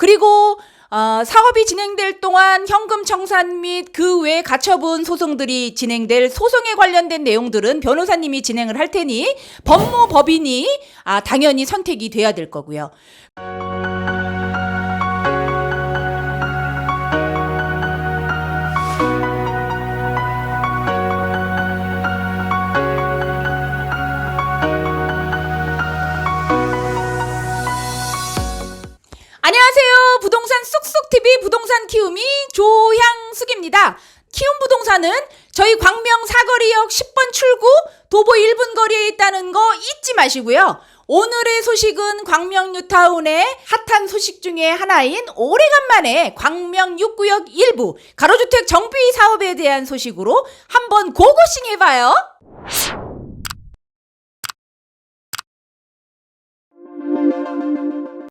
그리고 어, 사업이 진행될 동안 현금 청산 및 그 외 가처분 소송들이 진행될 소송에 관련된 내용들은 변호사님이 진행을 할 테니 법무법인이 아, 당연히 선택이 돼야 될 거고요. 키움이 조향숙입니다. 키움 부동산은 저희 광명 사거리역 10번 출구 도보 1분 거리에 있다는 거 잊지 마시고요. 오늘의 소식은 광명 뉴타운의 핫한 소식 중에 하나인 오래간만에 광명 6구역 일부 가로주택 정비 사업에 대한 소식으로 한번 고고싱 해봐요.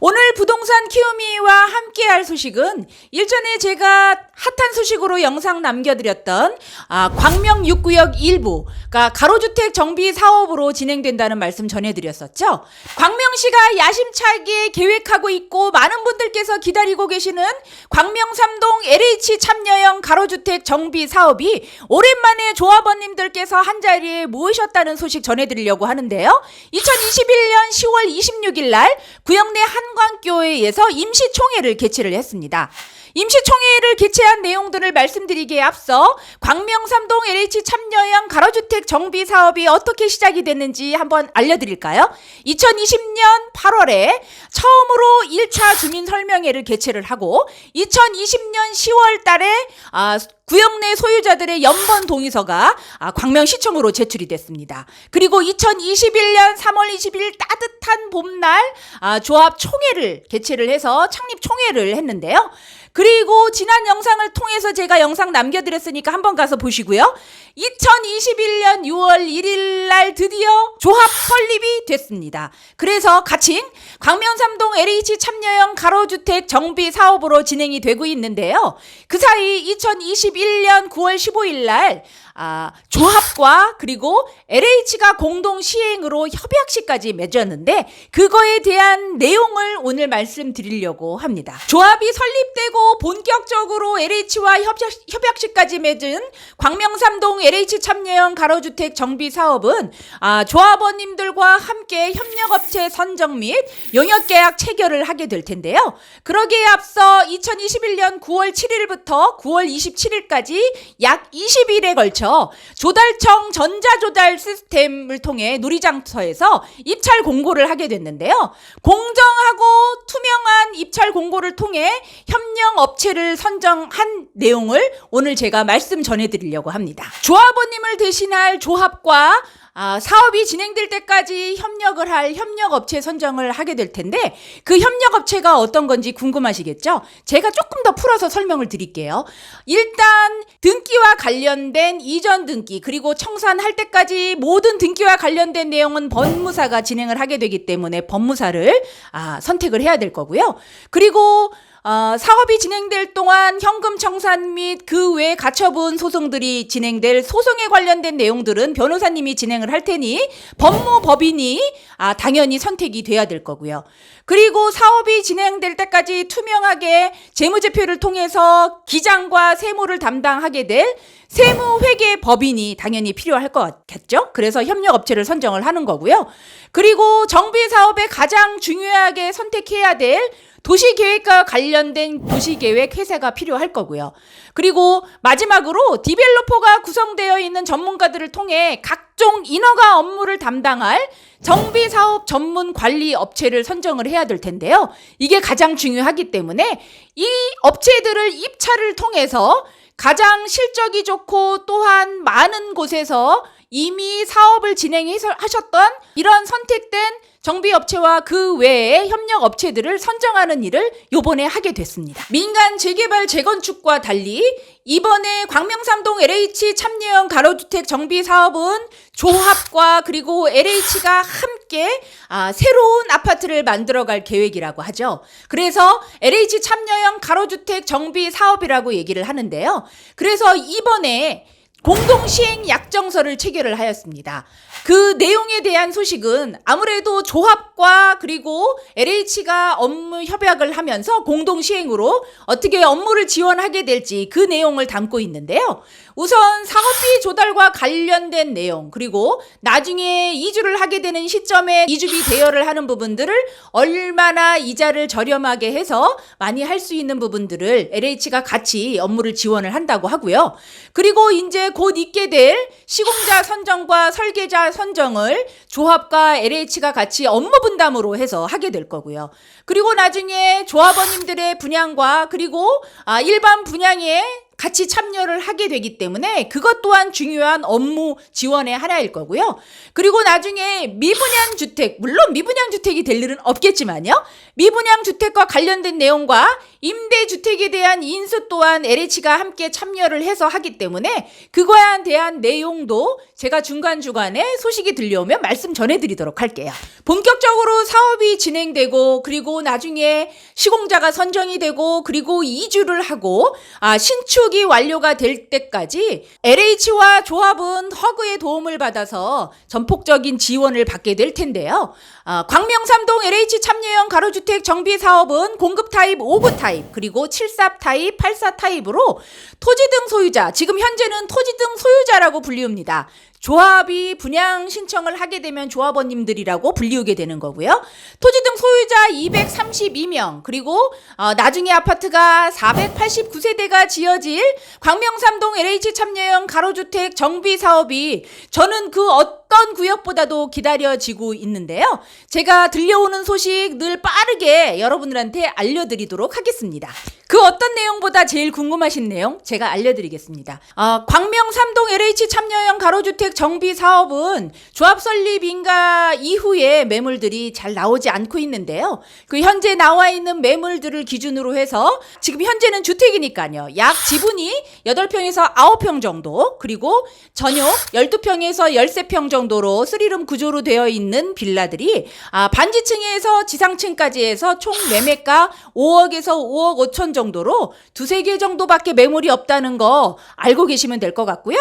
오늘 부동산 키우미와 함께 할 소식은 일전에 제가 핫한 소식으로 영상 남겨드렸던 아, 광명 6구역 일부 가 가로주택 정비 사업으로 진행된다는 말씀 전해드렸었죠. 광명시가 야심차게 계획하고 있고 많은 분들께서 기다리고 계시는 광명 3동 LH 참여형 가로주택 정비 사업이 오랜만에 조합원님들께서 한 자리에 모이셨다는 소식 전해드리려고 하는데요. 2021년 10월 26일 날 구역 내 한 광교회에서 임시총회를 개최를 했습니다. 임시총회를 개최한 내용들을 말씀드리기에 앞서 광명 3동 LH 참여형 가로주택 정비 사업이 어떻게 시작이 됐는지 한번 알려드릴까요? 2020년 8월에 처음으로 1차 주민 설명회를 개최를 하고 2020년 10월 달에 아, 구역 내 소유자들의 연번 동의서가 아, 광명시청으로 제출이 됐습니다. 그리고 2021년 3월 20일 따뜻 한 봄날 아, 조합 총회를 개최를 해서 창립 총회를 했는데요. 그리고 지난 영상을 통해서 제가 영상 남겨드렸으니까 한번 가서 보시고요. 2021년 6월 1일 날 드디어 조합 설립이 됐습니다. 그래서 가칭 광명삼동 LH 참여형 가로주택 정비 사업으로 진행이 되고 있는데요. 그 사이 2021년 9월 15일 날 아, 조합과 그리고 LH가 공동 시행으로 협약식까지 맺었는데 그거에 대한 내용을 오늘 말씀드리려고 합니다. 조합이 설립되고 본격적으로 LH와 협약, 협약식까지 맺은 광명삼동 LH 참여형 가로주택 정비 사업은 아, 조합원님들과 함께 협력업체 선정 및 용역계약 체결을 하게 될 텐데요. 그러기에 앞서 2021년 9월 7일부터 9월 27일까지 약 20일에 걸쳐 조달청 전자조달 시스템을 통해 누리장터에서 입찰 공고를 하게 됐는데요. 공정하고 투명한 입찰 공고를 통해 협력 업체를 선정한 내용을 오늘 제가 말씀 전해드리려고 합니다. 조합원님을 대신할 조합과 아, 사업이 진행될 때까지 협력을 할 협력업체 선정을 하게 될 텐데 그 협력업체가 어떤 건지 궁금하시겠죠? 제가 조금 더 풀어서 설명을 드릴게요. 일단 등기와 관련된 이전 등기 그리고 청산할 때까지 모든 등기와 관련된 내용은 법무사가 진행을 하게 되기 때문에 법무사를 아, 선택을 해야 될 거고요. 그리고 어, 사업이 진행될 동안 현금 청산 및 그 외 가처분 소송들이 진행될 소송에 관련된 내용들은 변호사님이 진행을 할 테니 법무법인이 아, 당연히 선택이 돼야 될 거고요. 그리고 사업이 진행될 때까지 투명하게 재무제표를 통해서 기장과 세무를 담당하게 될 세무 회계 법인이 당연히 필요할 것 같겠죠? 그래서 협력 업체를 선정을 하는 거고요. 그리고 정비 사업에 가장 중요하게 선택해야 될 도시계획과 관련된 도시계획 회사가 필요할 거고요. 그리고 마지막으로 디벨로퍼가 구성되어 있는 전문가들을 통해 각종 인허가 업무를 담당할 정비사업 전문 관리 업체를 선정을 해야 될 텐데요. 이게 가장 중요하기 때문에 이 업체들을 입찰을 통해서 가장 실적이 좋고 또한 많은 곳에서 이미 사업을 진행하셨던 이런 선택된 정비업체와 그 외의 협력업체들을 선정하는 일을 요번에 하게 됐습니다. 민간 재개발 재건축과 달리 이번에 광명삼동 LH 참여형 가로주택 정비 사업은 조합과 그리고 LH가 함께 아, 새로운 아파트를 만들어갈 계획이라고 하죠. 그래서 LH 참여형 가로주택 정비 사업이라고 얘기를 하는데요. 그래서 이번에 공동 시행 약정서를 체결을 하였습니다. 그 내용에 대한 소식은 아무래도 조합과 그리고 LH가 업무 협약을 하면서 공동 시행으로 어떻게 업무를 지원하게 될지 그 내용을 담고 있는데요. 우선 사업비 조달과 관련된 내용 그리고 나중에 이주를 하게 되는 시점에 이주비 대여를 하는 부분들을 얼마나 이자를 저렴하게 해서 많이 할 수 있는 부분들을 LH가 같이 업무를 지원을 한다고 하고요. 그리고 이제 곧 있게 될 시공자 선정과 설계자 선정을 조합과 LH가 같이 업무 분담으로 해서 하게 될 거고요. 그리고 나중에 조합원님들의 분양과 그리고 아, 일반 분양에 같이 참여를 하게 되기 때문에 그것 또한 중요한 업무 지원의 하나일 거고요. 그리고 나중에 미분양 주택, 물론 미분양 주택이 될 일은 없겠지만요. 미분양 주택과 관련된 내용과 임대 주택에 대한 인수 또한 LH가 함께 참여를 해서 하기 때문에 그거에 대한 내용도 제가 중간중간에 소식이 들려오면 말씀 전해드리도록 할게요. 본격적으로 사업이 진행되고 그리고 나중에 시공자가 선정이 되고 그리고 이주를 하고 아, 신축이 완료가 될 때까지 LH와 조합은 허그의 도움을 받아서 전폭적인 지원을 받게 될 텐데요. 아, 광명 삼동 LH 참여형 가로주택 정비 사업은 공급 타입 5구 타입 그리고 74 타입, 84 타입으로 토지 등 소유자 지금 현재는 토지 등 소유자 라고 불리웁니다. 조합이 분양 신청을 하게 되면 조합원님들이라고 불리우게 되는 거고요. 토지 등 소유자 232명 그리고 어, 나중에 아파트가 489세대가 지어질 광명삼동 LH 참여형 가로주택 정비 사업이 저는 그 어떤 구역보다도 기다려지고 있는데요. 제가 들려오는 소식 늘 빠르게 여러분들한테 알려드리도록 하겠습니다. 그 어떤 내용보다 제일 궁금하신 내용 제가 알려드리겠습니다. 아, 광명 삼동 LH 참여형 가로주택 정비 사업은 조합 설립 인가 이후에 매물들이 잘 나오지 않고 있는데요. 그 현재 나와 있는 매물들을 기준으로 해서 지금 현재는 주택이니까요. 약 지분이 8평에서 9평 정도 그리고 전용 12평에서 13평 정도로 쓰리룸 구조로 되어 있는 빌라들이 아, 반지층에서 지상층까지 해서 총 매매가 5억에서 5억 5천 정도 로 두세 개 정도밖에 매물이 없다는 거 알고 계시면 될 것 같고요.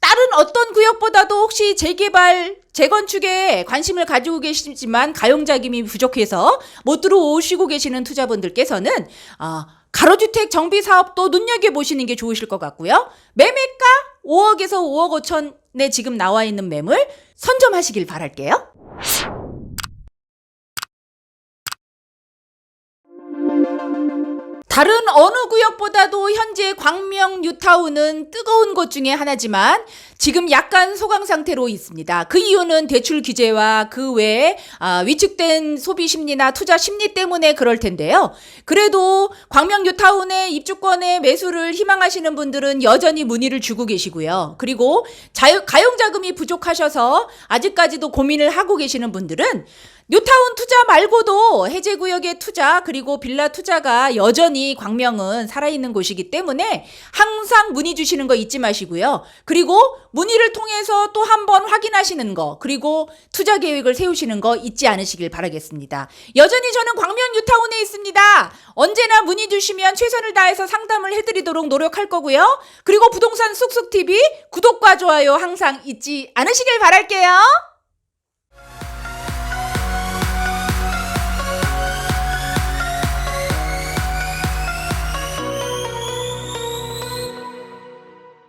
다른 어떤 구역보다도 혹시 재개발, 재건축에 관심을 가지고 계시지만 가용자금이 부족해서 못 들어오시고 계시는 투자분들께서는 아, 가로주택 정비 사업도 눈여겨보시는 게 좋으실 것 같고요. 매매가 5억에서 5억 5천에 지금 나와 있는 매물 선점하시길 바랄게요. 다른 어느 구역보다도 현재 광명 뉴타운은 뜨거운 곳 중에 하나지만 지금 약간 소강 상태로 있습니다. 그 이유는 대출 규제와 그 외에 아, 위축된 소비 심리나 투자 심리 때문에 그럴 텐데요. 그래도 광명 뉴타운의 입주권의 매수를 희망하시는 분들은 여전히 문의를 주고 계시고요. 그리고 자유, 가용 자금이 부족하셔서 아직까지도 고민을 하고 계시는 분들은 뉴타운 투자 말고도 해제 구역의 투자 그리고 빌라 투자가 여전히 광명은 살아있는 곳이기 때문에 항상 문의 주시는 거 잊지 마시고요. 그리고 문의를 통해서 또 한 번 확인하시는 거 그리고 투자 계획을 세우시는 거 잊지 않으시길 바라겠습니다. 여전히 저는 광명 뉴타운에 있습니다. 언제나 문의 주시면 최선을 다해서 상담을 해드리도록 노력할 거고요. 그리고 부동산 쑥쑥TV 구독과 좋아요 항상 잊지 않으시길 바랄게요.